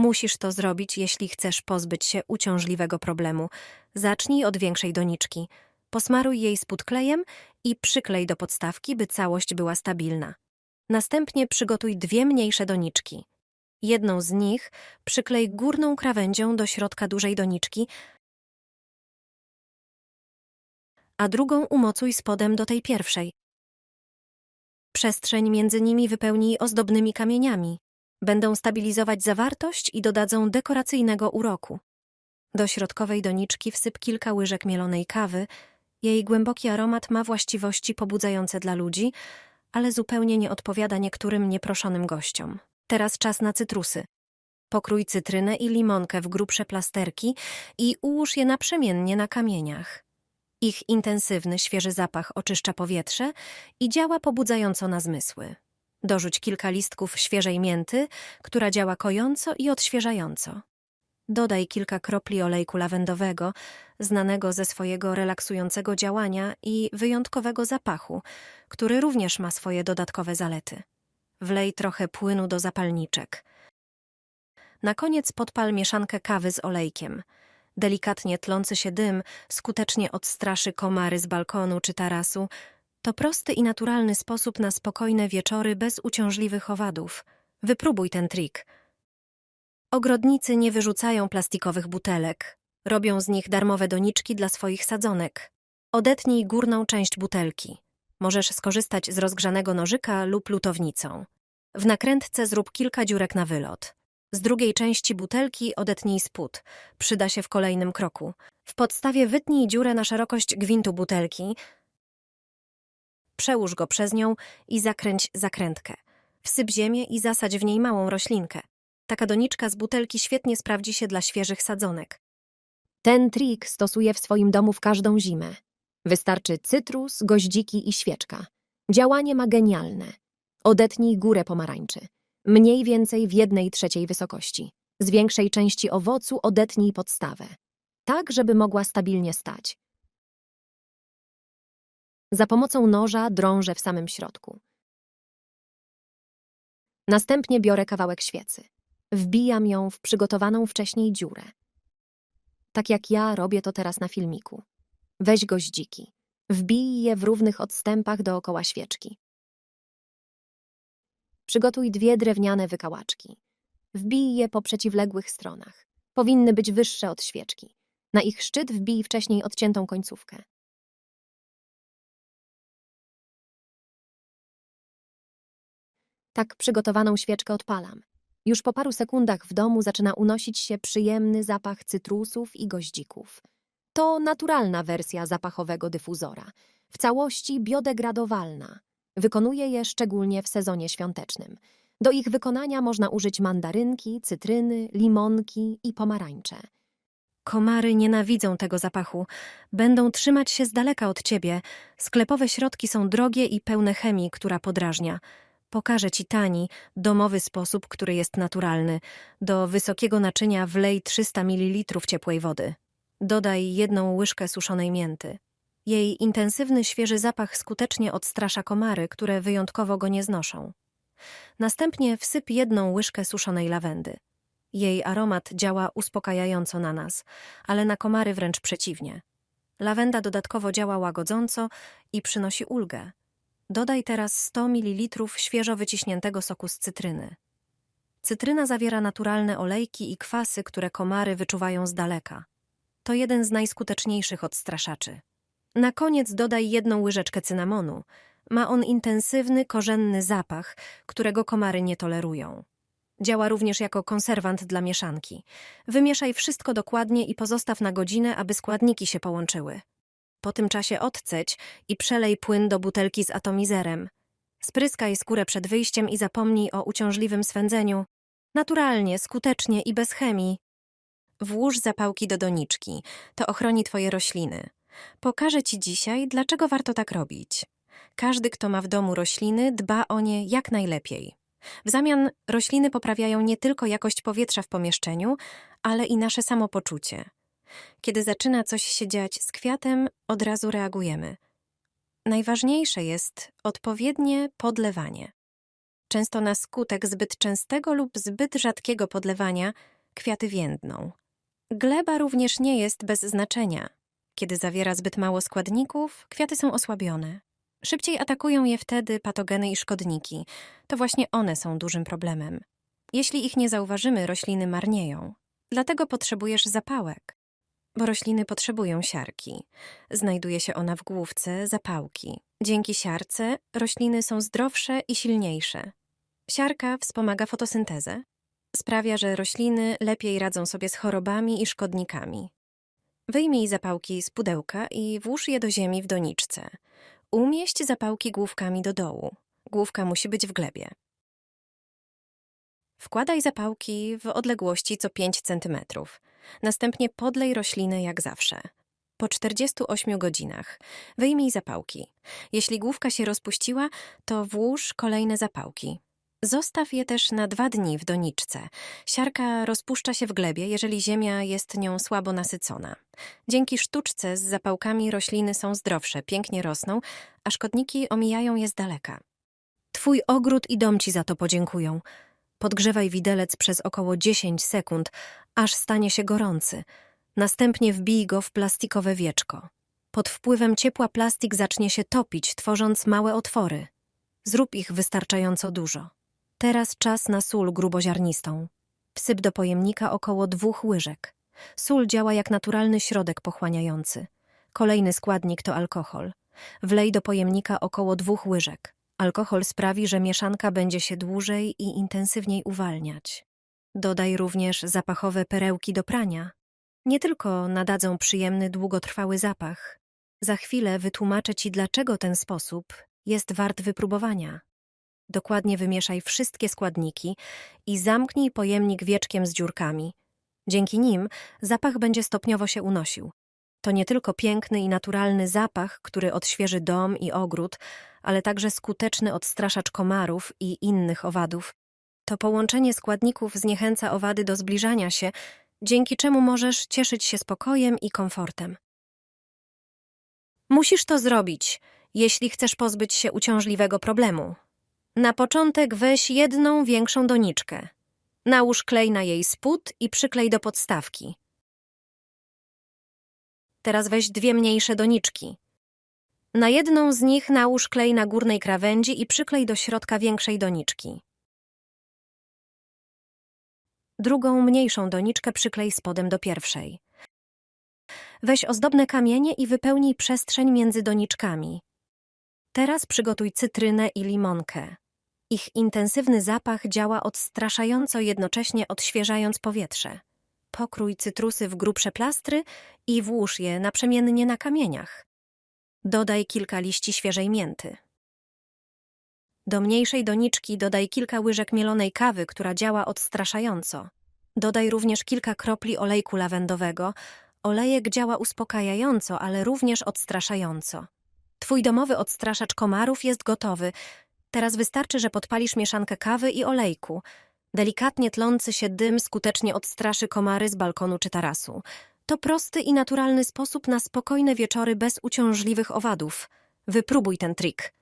Musisz to zrobić, jeśli chcesz pozbyć się uciążliwego problemu. Zacznij od większej doniczki. Posmaruj jej spód klejem i przyklej do podstawki, by całość była stabilna. Następnie przygotuj dwie mniejsze doniczki. Jedną z nich przyklej górną krawędzią do środka dużej doniczki, a drugą umocuj spodem do tej pierwszej. Przestrzeń między nimi wypełnij ozdobnymi kamieniami. Będą stabilizować zawartość i dodadzą dekoracyjnego uroku. Do środkowej doniczki wsyp kilka łyżek mielonej kawy. Jej głęboki aromat ma właściwości pobudzające dla ludzi, ale zupełnie nie odpowiada niektórym nieproszonym gościom. Teraz czas na cytrusy. Pokrój cytrynę i limonkę w grubsze plasterki i ułóż je naprzemiennie na kamieniach. Ich intensywny, świeży zapach oczyszcza powietrze i działa pobudzająco na zmysły. Dorzuć kilka listków świeżej mięty, która działa kojąco i odświeżająco. Dodaj kilka kropli olejku lawendowego, znanego ze swojego relaksującego działania i wyjątkowego zapachu, który również ma swoje dodatkowe zalety. Wlej trochę płynu do zapalniczek. Na koniec podpal mieszankę kawy z olejkiem. Delikatnie tlący się dym skutecznie odstraszy komary z balkonu czy tarasu. To prosty i naturalny sposób na spokojne wieczory bez uciążliwych owadów. Wypróbuj ten trik. Ogrodnicy nie wyrzucają plastikowych butelek. Robią z nich darmowe doniczki dla swoich sadzonek. Odetnij górną część butelki. Możesz skorzystać z rozgrzanego nożyka lub lutownicą. W nakrętce zrób kilka dziurek na wylot. Z drugiej części butelki odetnij spód. Przyda się w kolejnym kroku. W podstawie wytnij dziurę na szerokość gwintu butelki. Przełóż go przez nią i zakręć zakrętkę. Wsyp ziemię i zasadź w niej małą roślinkę. Taka doniczka z butelki świetnie sprawdzi się dla świeżych sadzonek. Ten trik stosuję w swoim domu w każdą zimę. Wystarczy cytrus, goździki i świeczka. Działanie ma genialne. Odetnij górę pomarańczy. Mniej więcej w jednej trzeciej wysokości. Z większej części owocu odetnij podstawę. Tak, żeby mogła stabilnie stać. Za pomocą noża drążę w samym środku. Następnie biorę kawałek świecy. Wbijam ją w przygotowaną wcześniej dziurę. Tak jak ja robię to teraz na filmiku. Weź goździki. Wbij je w równych odstępach dookoła świeczki. Przygotuj dwie drewniane wykałaczki. Wbij je po przeciwległych stronach. Powinny być wyższe od świeczki. Na ich szczyt wbij wcześniej odciętą końcówkę. Tak przygotowaną świeczkę odpalam. Już po paru sekundach w domu zaczyna unosić się przyjemny zapach cytrusów i goździków. To naturalna wersja zapachowego dyfuzora, w całości biodegradowalna. Wykonuje je szczególnie w sezonie świątecznym. Do ich wykonania można użyć mandarynki, cytryny, limonki i pomarańcze. Komary nienawidzą tego zapachu. Będą trzymać się z daleka od ciebie. Sklepowe środki są drogie i pełne chemii, która podrażnia. Pokażę ci tani, domowy sposób, który jest naturalny. Do wysokiego naczynia wlej 300 ml ciepłej wody. Dodaj jedną łyżkę suszonej mięty. Jej intensywny, świeży zapach skutecznie odstrasza komary, które wyjątkowo go nie znoszą. Następnie wsyp jedną łyżkę suszonej lawendy. Jej aromat działa uspokajająco na nas, ale na komary wręcz przeciwnie. Lawenda dodatkowo działa łagodząco i przynosi ulgę. Dodaj teraz 100 ml świeżo wyciśniętego soku z cytryny. Cytryna zawiera naturalne olejki i kwasy, które komary wyczuwają z daleka. To jeden z najskuteczniejszych odstraszaczy. Na koniec dodaj jedną łyżeczkę cynamonu. Ma on intensywny, korzenny zapach, którego komary nie tolerują. Działa również jako konserwant dla mieszanki. Wymieszaj wszystko dokładnie i pozostaw na godzinę, aby składniki się połączyły. Po tym czasie odceć i przelej płyn do butelki z atomizerem. Spryskaj skórę przed wyjściem i zapomnij o uciążliwym swędzeniu. Naturalnie, skutecznie i bez chemii. Włóż zapałki do doniczki. To ochroni twoje rośliny. Pokażę ci dzisiaj, dlaczego warto tak robić. Każdy, kto ma w domu rośliny, dba o nie jak najlepiej. W zamian rośliny poprawiają nie tylko jakość powietrza w pomieszczeniu, ale i nasze samopoczucie. Kiedy zaczyna coś się dziać z kwiatem, od razu reagujemy. Najważniejsze jest odpowiednie podlewanie. Często na skutek zbyt częstego lub zbyt rzadkiego podlewania kwiaty więdną. Gleba również nie jest bez znaczenia. Kiedy zawiera zbyt mało składników, kwiaty są osłabione. Szybciej atakują je wtedy patogeny i szkodniki. To właśnie one są dużym problemem. Jeśli ich nie zauważymy, rośliny marnieją. Dlatego potrzebujesz zapałek. Bo rośliny potrzebują siarki. Znajduje się ona w główce zapałki. Dzięki siarce rośliny są zdrowsze i silniejsze. Siarka wspomaga fotosyntezę. Sprawia, że rośliny lepiej radzą sobie z chorobami i szkodnikami. Wyjmij zapałki z pudełka i włóż je do ziemi w doniczce. Umieść zapałki główkami do dołu. Główka musi być w glebie. Wkładaj zapałki w odległości co 5 cm. Następnie podlej rośliny jak zawsze. Po 48 godzinach wyjmij zapałki. Jeśli główka się rozpuściła, to włóż kolejne zapałki. Zostaw je też na dwa dni w doniczce. Siarka rozpuszcza się w glebie, jeżeli ziemia jest nią słabo nasycona. Dzięki sztuczce z zapałkami rośliny są zdrowsze, pięknie rosną, a szkodniki omijają je z daleka. Twój ogród i dom ci za to podziękują. Podgrzewaj widelec przez około 10 sekund, aż stanie się gorący. Następnie wbij go w plastikowe wieczko. Pod wpływem ciepła plastik zacznie się topić, tworząc małe otwory. Zrób ich wystarczająco dużo. Teraz czas na sól gruboziarnistą. Wsyp do pojemnika około dwóch łyżek. Sól działa jak naturalny środek pochłaniający. Kolejny składnik to alkohol. Wlej do pojemnika około dwóch łyżek. Alkohol sprawi, że mieszanka będzie się dłużej i intensywniej uwalniać. Dodaj również zapachowe perełki do prania. Nie tylko nadadzą przyjemny, długotrwały zapach. Za chwilę wytłumaczę Ci, dlaczego ten sposób jest wart wypróbowania. Dokładnie wymieszaj wszystkie składniki i zamknij pojemnik wieczkiem z dziurkami. Dzięki nim zapach będzie stopniowo się unosił. To nie tylko piękny i naturalny zapach, który odświeży dom i ogród, ale także skuteczny odstraszacz komarów i innych owadów. To połączenie składników zniechęca owady do zbliżania się, dzięki czemu możesz cieszyć się spokojem i komfortem. Musisz to zrobić, jeśli chcesz pozbyć się uciążliwego problemu. Na początek weź jedną większą doniczkę. Nałóż klej na jej spód i przyklej do podstawki. Teraz weź dwie mniejsze doniczki. Na jedną z nich nałóż klej na górnej krawędzi i przyklej do środka większej doniczki. Drugą, mniejszą doniczkę przyklej spodem do pierwszej. Weź ozdobne kamienie i wypełnij przestrzeń między doniczkami. Teraz przygotuj cytrynę i limonkę. Ich intensywny zapach działa odstraszająco, jednocześnie odświeżając powietrze. Pokrój cytrusy w grubsze plastry i włóż je naprzemiennie na kamieniach. Dodaj kilka liści świeżej mięty. Do mniejszej doniczki dodaj kilka łyżek mielonej kawy, która działa odstraszająco. Dodaj również kilka kropli olejku lawendowego. Olejek działa uspokajająco, ale również odstraszająco. Twój domowy odstraszacz komarów jest gotowy. Teraz wystarczy, że podpalisz mieszankę kawy i olejku. Delikatnie tlący się dym skutecznie odstraszy komary z balkonu czy tarasu. To prosty i naturalny sposób na spokojne wieczory bez uciążliwych owadów. Wypróbuj ten trik.